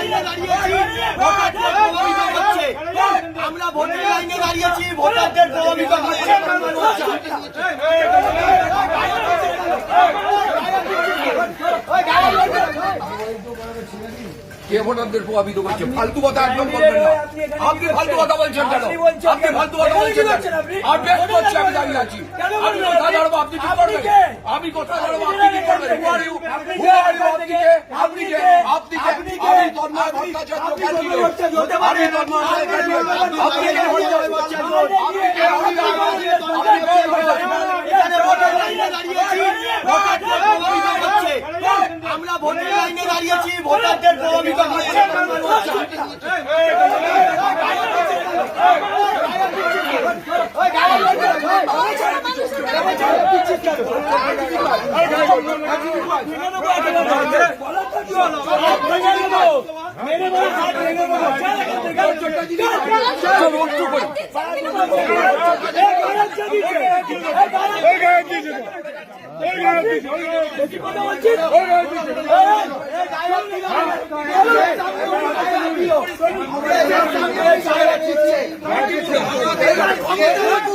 লাইনে দাঁড়িয়েছি ভোটারদের প্রভাবিত করছে আমরা ভোটের লাইনে দাঁড়িয়েছি ভোটারদের প্রভাবিত করছে কে ভোটারদের প্রভাবিত করছে ফালতু কথা একদম বলবেন না। আপনি ফালতু কথা বলছেন কেন? আপনি ফালতু কথা বলছেন বেশ করছি আমি দাঁড়িয়ে আছি। আমি কথা দাঁড়াবো আপনি কি করবেন? আমি কথা দাঁড়াবো আপনি কি করবেন? Who are you? Who are you? আপনি কে আপনি কে আপনি কে আমি তন্ময় ভট্টাচার্য ক্যান্ডিডেট আমি তন্ময় ক্যান্ডিডেট আপনি কে আপনি কে আপনি কে এখানে ভোটের লাইনে দাঁড়িয়েছি ভোটারদের প্রভাবিত করছে আমরা ভোটের লাইনে দাঁড়িয়েছি ভোটারদের প্রভাবিত করছে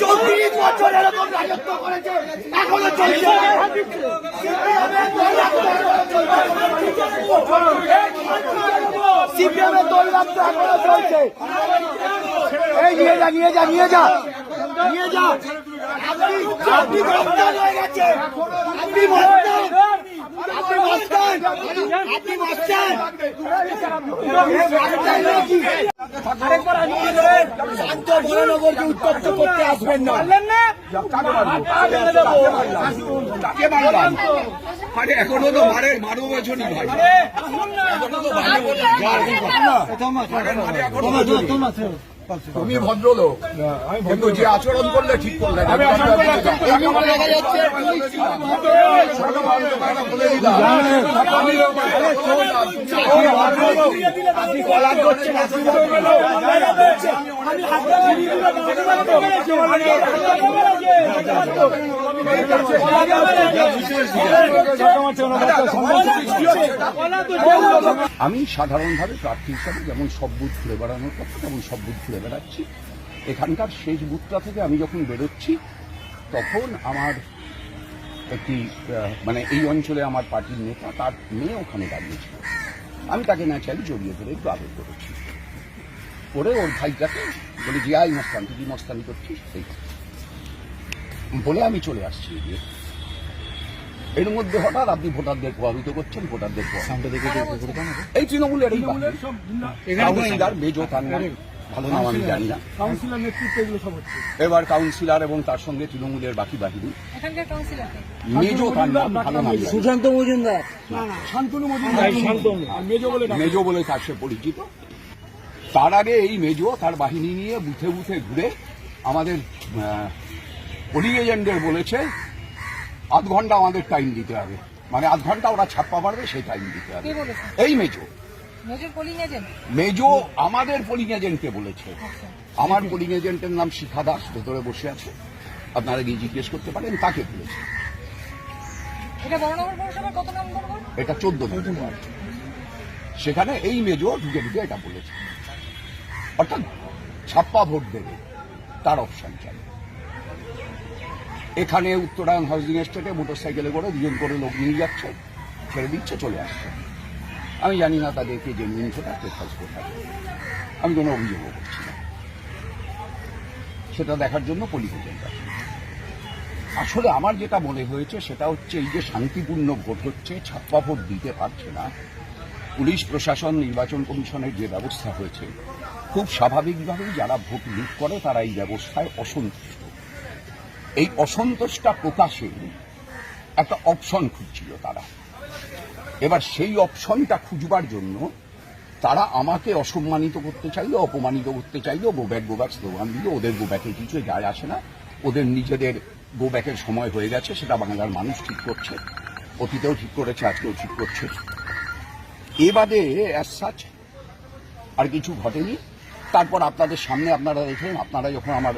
চব্বিশ বছর এরকম রাজত্ব করেছে, এখনও চলছে। নিয়ে যা নিয়ে যা নিয়ে যা। নিয়ে যা। আপনি শান্ত বরানগরকে উত্তপ্ত করতে আসবেন না। তাকে মারলাম আরে এখনও তো মারে মারো বছরই ভাই এখনও তো মারে তুমি ভদ্রলোক কিন্তু যে আচরণ করলে ঠিক করলে না। আমি সাধারণভাবে প্রার্থী হিসাবে যেমন সব বুথ ঘুরে বেড়ানোর কথা, তেমন সব বুথ ঘুরে বেড়াচ্ছি। এখানকার শেষ বুথটা থেকে আমি যখন বেরোচ্ছি, তখন আমার একটি মানে এই অঞ্চলে আমার পার্টির নেতা, তার মেয়ে ওখানে দাঁড়িয়েছিল। আমি তাকে ন্যাচারালি জড়িয়ে ধরে একটু আদর করেছি। করে ওর ভাইটাকে বলে যে আই মস্তান তুই মস্তানি করছিস? এই। বলে আমি চলে আসছি এর মধ্যে হঠাৎ আপনি ভোটারদের প্রভাবিত করছেন ভোটারদের এই তৃণমূলের মেজো তার ভালো নাম আমি জানি না। এবার কাউন্সিলর এবং তার সঙ্গে তৃণমূলের বাকি বাহিনী। মেজো তার ভালো নাম সুশান্ত মজুমদার। শান্তনু মজুমদার। শান্তনু। আর মেজো বলে ডাকে। মেজো বলে তার সে পরিচিত। তার আগে এই মেজো তার বাহিনী নিয়ে বুথে বুথে ঘুরে আমাদের পোলিং এজেন্টদের বলেছে আধ ঘণ্টা আমাদের টাইম দিতে হবে। মানে আধ ঘণ্টা ওরা ছাপ্পা পারবে সেই টাইম দিতে হবে। এই মেজো। মেজো আমাদের পোলিং এজেন্টকে বলেছে। আমার পোলিং এজেন্টের নাম শিখা দাস ভেতরে বসে আছে। আপনারা গিয়ে জিজ্ঞেস করতে পারেন তাকে বলেছে। এটা চোদ্দ নম্বর সেখানে এই মেজো ঢুকে ঢুকে এটা বলেছে। অর্থাৎ ছাপ্পা ভোট দেবে, তার অপশন চাই। এখানে উত্তরায়ণ হাউজিং এস্টেটে মোটর সাইকেলে করে দুজন করে লোক নিয়ে যাচ্ছে, ছেড়ে দিচ্ছে, চলে আসছে। আমি জানি না তাদেরকে কোথায় কে ফলস কোথায় আমি কোনো অভিযোগও করছি না। সেটা দেখার জন্য এজেন্ট আছে। আসলে আমার যেটা মনে হয়েছে, সেটা হচ্ছে এই যে শান্তিপূর্ণ ভোট হচ্ছে, ছাপ্পা ভোট দিতে পারছে না। পুলিশ, প্রশাসন, নির্বাচন কমিশনের যে ব্যবস্থা হয়েছে খুব স্বাভাবিকভাবেই যারা ভোট লুট করে, তারা এই ব্যবস্থায় অসন্তুষ্ট। এই অসন্তোষটা প্রকাশে একটা অপশন খুঁজছিল তারা। এবার সেই অপশনটা খুঁজবার জন্য তারা আমাকে অসম্মানিত করতে চাইলো, অপমানিত করতে চাইলো go back go back slogan দিল, ওদের গো ব্যাকে কিছু যায় আসে না। ওদের নিজেদের গো ব্যাকের সময় হয়ে গেছে, সেটা বাংলার মানুষ ঠিক করছে, অতীতেও ঠিক করেছে, আজকেও ঠিক করছে। এ বাদে অ্যাজ সাচ আর কিছু ঘটেনি। তারপর আপনাদের সামনে আপনারা দেখলেন, আপনারা যখন আমার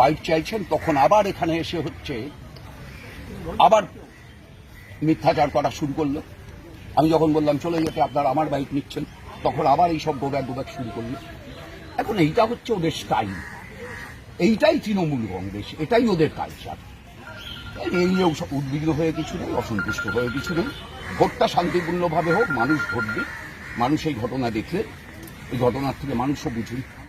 বাইক চাইছেন, তখন আবার এখানে এসে হচ্ছে, আবার মিথ্যাচার করা শুরু করল। আমি যখন বললাম, চলে যেতে, আপনারা আমার বাইক নিচ্ছেন, তখন আবার এইসব গোব্যাক গোব্যাক শুরু করল। এখন এইটা হচ্ছে ওদের স্টাইল এইটাই তৃণমূল কংগ্রেস, এটাই ওদের কালচার এই নিয়ে উদ্বিগ্ন হয়ে কিছু নেই, অসন্তুষ্ট হয়ে কিছু নেই। ভোটটা শান্তিপূর্ণভাবে হোক, মানুষ ভোট দিক মানুষ এই ঘটনা দেখলে এই ঘটনার থেকে মানুষও বুঝুন।